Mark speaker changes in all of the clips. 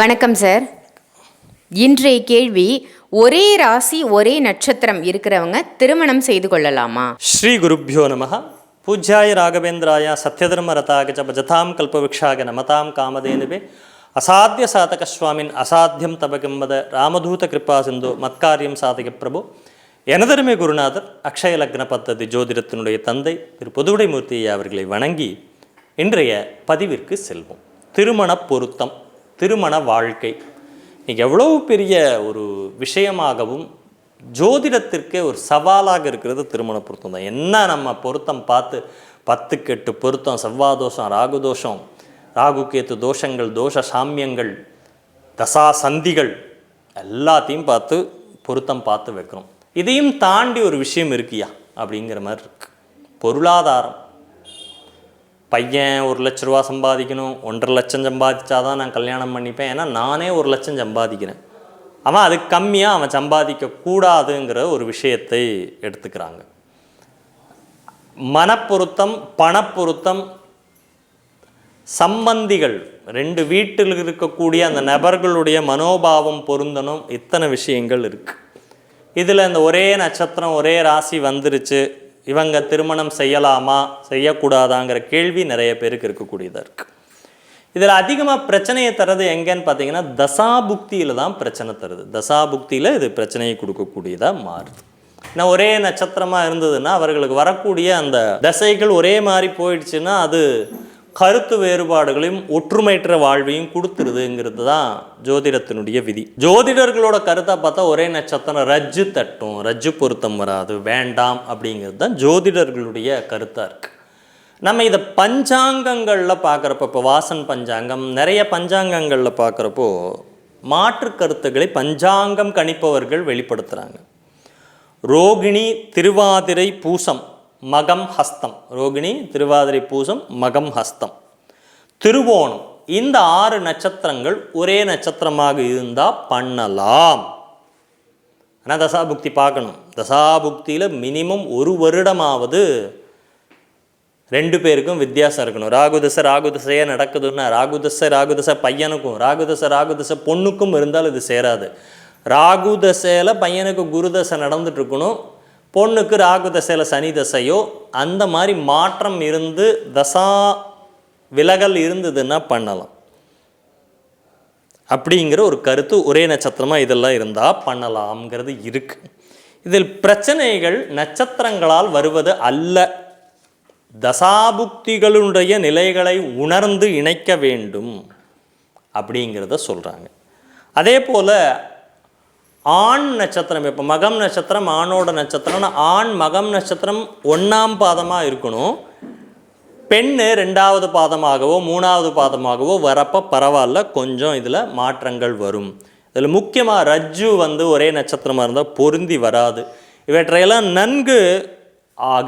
Speaker 1: வணக்கம் சார் இன்றைய கேள்வி ஒரே ராசி ஒரே நட்சத்திரம் இருக்கிறவங்க திருமணம் செய்து கொள்ளலாமா?
Speaker 2: ஸ்ரீ குருப்பியோ நம பூஜ்யாய ராகவேந்திராய சத்யதர்ம ரதாக பஜதாம் கல்பவிக்ஷாக நமதாம் காமதேனுவே. அசாத்திய சாதக சுவாமின் அசாத்தியம் தபகிம்பத ராமதூத கிருப்பா சிந்து மத்காரியம் சாதக பிரபு எனதருமை குருநாதர் அக்ஷய லக்ன பத்ததி ஜோதிடத்தினுடைய தந்தை திரு புதுவுடைமூர்த்தி அவர்களை வணங்கி இன்றைய பதிவிற்கு செல்வோம். திருமண பொருத்தம் திருமண வாழ்க்கை. இன்றைக்கி எவ்வளவு பெரிய ஒரு விஷயமாகவும் ஜோதிடத்திற்கே ஒரு சவாலாக இருக்கிறது திருமண பொருத்தம் தான். என்ன நம்ம பொருத்தம் பார்த்து பத்து கெட்டு பொருத்தம் செவ்வாதோஷம் ராகுதோஷம் ராகு தோஷம் தோஷங்கள் தோஷ சாமியங்கள் தசா சந்திகள் எல்லாத்தையும் பார்த்து பொருத்தம் பார்த்து வைக்கிறோம். இதையும் தாண்டி ஒரு விஷயம் இருக்கியா அப்படிங்கிற மாதிரி இருக்குது பொருளாதாரம். பையன் ஒரு லட்ச ரூபா சம்பாதிக்கணும் ஒன்றரை லட்சம் சம்பாதிச்சாதான் நான் கல்யாணம் பண்ணிப்பேன். ஏன்னா நானே ஒரு லட்சம் சம்பாதிக்கிறேன். அவன் அதுக்கு கம்மியாக அவன் சம்பாதிக்க கூடாதுங்கிற ஒரு விஷயத்தை எடுத்துக்கிறாங்க. மனப்பொருத்தம் பணப்பொருத்தம் சம்பந்திகள் ரெண்டு வீட்டில் இருக்கக்கூடிய அந்த நபர்களுடைய மனோபாவம் பொருந்தணும் இத்தனை விஷயங்கள் இருக்குது இதில் இந்த ஒரே நட்சத்திரம் ஒரே ராசி வந்துருச்சு. இவங்க திருமணம் செய்யலாமா செய்யக்கூடாதாங்கிற கேள்வி நிறைய பேருக்கு இருக்கக்கூடியதாக இருக்குது இதில் அதிகமாக பிரச்சனையை தர்றது எங்கேன்னு பார்த்தீங்கன்னா தசாபுக்தியில் தான் பிரச்சனை தருது. தசாபுக்தியில் இது பிரச்சனையை கொடுக்கக்கூடியதாக மாறுது. ஏன்னா ஒரே நட்சத்திரமாக இருந்ததுன்னா அவர்களுக்கு வரக்கூடிய அந்த தசைகள் ஒரே மாதிரி போயிடுச்சுன்னா அது கருத்து வேறுபாடுகளையும் ஒற்றுமையற்ற வாழ்வையும் கொடுத்துருதுங்கிறது தான் ஜோதிடத்தினுடைய விதி. ஜோதிடர்களோட கருத்தை பார்த்தா ஒரே நட்சத்திரம் ரஜ்ஜு தட்டும் ரஜ்ஜு பொருத்தம் வராது வேண்டாம் அப்படிங்கிறது தான் ஜோதிடர்களுடைய கருத்தாக இருக்குது நம்ம இதை பஞ்சாங்கங்களில் பார்க்குறப்போ இப்போ வாசன் பஞ்சாங்கம் நிறைய பஞ்சாங்கங்களில் பார்க்குறப்போ மாற்று கருத்துக்களை பஞ்சாங்கம் கணிப்பவர்கள் வெளிப்படுத்துகிறாங்க ரோகிணி திருவாதிரை பூசம் மகம் ஹஸ்தம். ரோகிணி திருவாதிரை பூசம் மகம் ஹஸ்தம். திருவோணம். இந்த ஆறு நட்சத்திரங்கள் ஒரே நட்சத்திரமாக இருந்தால் பண்ணலாம். ஆனால் தசாபுக்தி பார்க்கணும். தசாபுக்தியில் மினிமம் ஒரு வருடமாவது ரெண்டு பேருக்கும் வித்தியாசம் இருக்கணும். ராகுதசை ராகுதசையாக நடக்குதுன்னா ராகுதசை ராகுதசை பையனுக்கும் ராகுதசை ராகுதசை பொண்ணுக்கும் இருந்தால் இது சேராது. ராகுதசையில் பையனுக்கு குருதசை நடந்துட்டு பொண்ணுக்கு ராகு தசையில் சனி தசையோ அந்த மாதிரி மாற்றம் இருந்து தசா விலகல் இருந்ததுன்னா பண்ணலாம். அப்படிங்கிற ஒரு கருத்து ஒரே நட்சத்திரமாக இதெல்லாம் இருந்தால் பண்ணலாம்ங்கிறது இருக்குது இதில் பிரச்சனைகள் நட்சத்திரங்களால் வருவது அல்ல. தசாபுக்திகளுடைய நிலைகளை உணர்ந்து இணைக்க வேண்டும் அப்படிங்கிறத சொல்கிறாங்க அதே போல் ஆண் நட்சத்திரம் இப்போ மகம் நட்சத்திரம் ஆணோட நட்சத்திரம்னா ஆண் மகம் நட்சத்திரம் ஒன்றாம் பாதமாக இருக்கணும். பெண்ணு ரெண்டாவது பாதமாகவோ மூணாவது பாதமாகவோ வரப்போ பரவாயில்ல கொஞ்சம் இதில் மாற்றங்கள் வரும். இதில் முக்கியமாக ரஜ்ஜு வந்து ஒரே நட்சத்திரமாக இருந்தால் பொருந்தி வராது. இவற்றையெல்லாம் நன்கு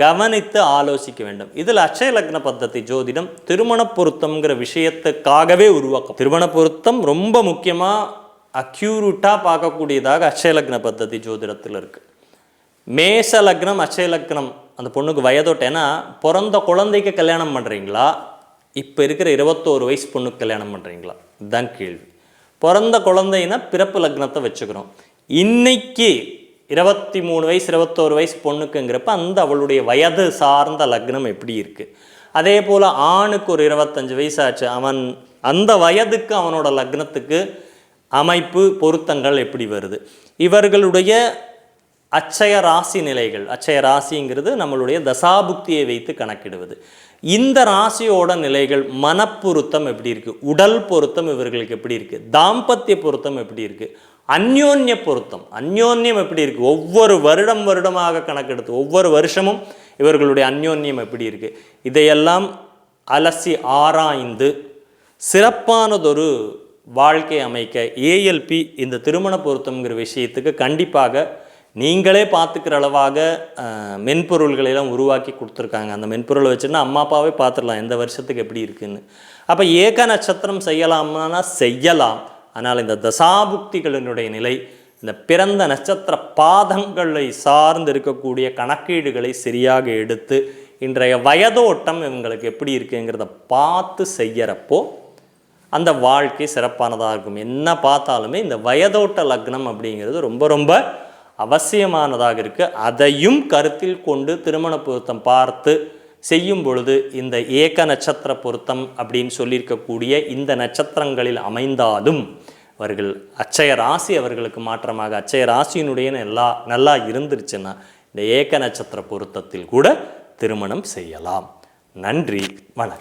Speaker 2: கவனித்து ஆலோசிக்க வேண்டும். இதில் அட்சய லக்ன பத்ததி ஜோதிடம் திருமண பொருத்தம்ங்கிற விஷயத்துக்காகவே உருவாக்கும். திருமண பொருத்தம் ரொம்ப முக்கியமாக அக்யூரூட்டாக பார்க்கக்கூடியதாக அட்சய லக்ன பத்ததி ஜோதிடத்தில் இருக்குது மேச லக்னம் அட்சய லக்னம் அந்த பொண்ணுக்கு வயதோட்ட ஏன்னா பிறந்த குழந்தைக்கு கல்யாணம் பண்ணுறீங்களா இப்போ இருக்கிற இருபத்தோரு வயசு பொண்ணுக்கு கல்யாணம் பண்ணுறீங்களா இதுதான் கேள்வி. பிறந்த குழந்தைன்னா பிறப்பு லக்னத்தை வச்சுக்கிறோம். இன்னைக்கு இருபத்தி மூணு வயசு இருபத்தோரு வயசு பொண்ணுக்குங்கிறப்ப அந்த அவளுடைய வயது சார்ந்த லக்னம் எப்படி இருக்குது அதே போல் ஆணுக்கு ஒரு இருபத்தஞ்சு வயசு ஆச்சு. அவன் அந்த வயதுக்கு அவனோட லக்னத்துக்கு அமைப்பு பொருத்தங்கள் எப்படி வருது? இவர்களுடைய அச்சய ராசி நிலைகள் அச்சய ராசிங்கிறது நம்மளுடைய தசாபுக்தியை வைத்து கணக்கிடுவது. இந்த ராசியோட நிலைகள் மனப்பொருத்தம் எப்படி இருக்குது உடல் பொருத்தம் இவர்களுக்கு எப்படி இருக்குது தாம்பத்திய பொருத்தம் எப்படி இருக்குது அந்யோன்ய பொருத்தம். அந்யோன்யம் எப்படி இருக்குது ஒவ்வொரு வருடம் வருடமாக கணக்கெடுத்து ஒவ்வொரு வருஷமும் இவர்களுடைய அந்யோன்யம் எப்படி இருக்குது இதையெல்லாம் அலசி ஆராய்ந்து சிறப்பானதொரு வாழ்க்கை அமைக்க ஏஎல்பி இந்த திருமண பொருத்தம்ங்கிற விஷயத்துக்கு கண்டிப்பாக நீங்களே பார்த்துக்கிற அளவாக மென்பொருள்களெல்லாம் உருவாக்கி கொடுத்துருக்காங்க. அந்த மென்பொருளை வச்சுன்னா அம்மா அப்பாவே பார்த்துடலாம் எந்த வருஷத்துக்கு எப்படி இருக்குதுன்னு அப்போ ஏக நட்சத்திரம் செய்யலாம்னா? செய்யலாம். ஆனால் இந்த தசாபுக்திகளினுடைய நிலை இந்த பிறந்த நட்சத்திர பாதங்களை சார்ந்து இருக்கக்கூடிய கணக்கீடுகளை சரியாக எடுத்து இன்றைய வயதோட்டம் இவங்களுக்கு எப்படி இருக்குங்கிறத பார்த்து செய்யறப்போ அந்த வாழ்க்கை சிறப்பானதாக இருக்கும். என்ன பார்த்தாலுமே இந்த வயதோட்ட லக்னம் அப்படிங்கிறது ரொம்ப ரொம்ப அவசியமானதாக இருக்குது அதையும் கருத்தில் கொண்டு திருமண பொருத்தம் பார்த்து செய்யும் பொழுது இந்த ஏக நட்சத்திர பொருத்தம் அப்படின்னு சொல்லியிருக்கக்கூடிய இந்த நட்சத்திரங்களில் அமைந்தாலும் அவர்கள் அச்சய ராசி அவர்களுக்கு மாற்றமாக அச்சய ராசியினுடைய எல்லா நல்லா இருந்துருச்சுன்னா இந்த ஏக நட்சத்திர பொருத்தத்தில் கூட திருமணம் செய்யலாம். நன்றி வணக்கம்.